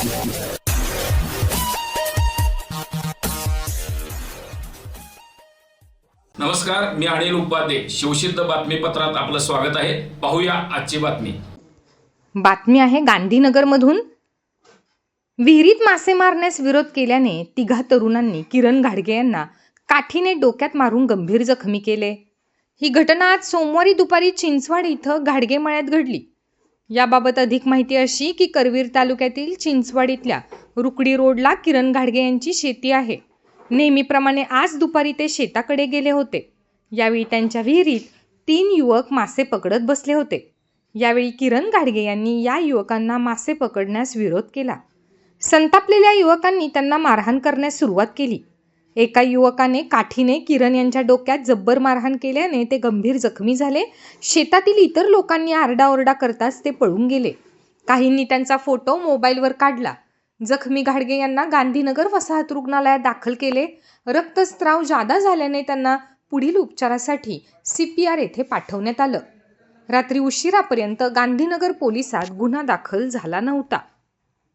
नमस्कार मी अनिल उपाध्ये. शिवसिद्ध बातमीपत्रात आपलं स्वागत आहे. पाहूया आजची बातमी. बातमी आहे गांधीनगरमधून. विहिरीत मासे मारण्यास विरोध केल्याने तिघा तरुणांनी किरण घाडगे यांना काठीने डोक्यात मारून गंभीर जखमी केले. ही घटना आज सोमवारी दुपारी चिंचवाड इथं घाडगे मळ्यात घडली. याबाबत अधिक माहिती अशी की करवीर तालुक्यातील चिंचवड इथल्या रुकडी रोडला किरण घाडगे यांची शेती आहे. नेहमीप्रमाणे आज दुपारी ते शेताकडे गेले होते. यावेळी त्यांच्या विहिरीत तीन युवक मासे पकडत बसले होते. यावेळी किरण गाडगे यांनी या युवकांना मासे पकडण्यास विरोध केला. संतापलेल्या युवकांनी त्यांना मारहाण करण्यास सुरुवात केली. एका युवकाने काठीने किरण यांच्या डोक्यात जब्बर मारहाण केल्याने ते गंभीर जखमी झाले. शेतातील इतर लोकांनी आरडाओरडा करताच ते पळून गेले. काहींनी त्यांचा फोटो मोबाईलवर काढला. जखमी घाडगे यांना गांधीनगर वसाहत रुग्णालयात दाखल केले. रक्तस्त्राव जादा झाल्याने त्यांना पुढील उपचारासाठी सी पी आर येथे पाठवण्यात आलं. रात्री उशिरापर्यंत गांधीनगर पोलिसात गुन्हा दाखल झाला नव्हता.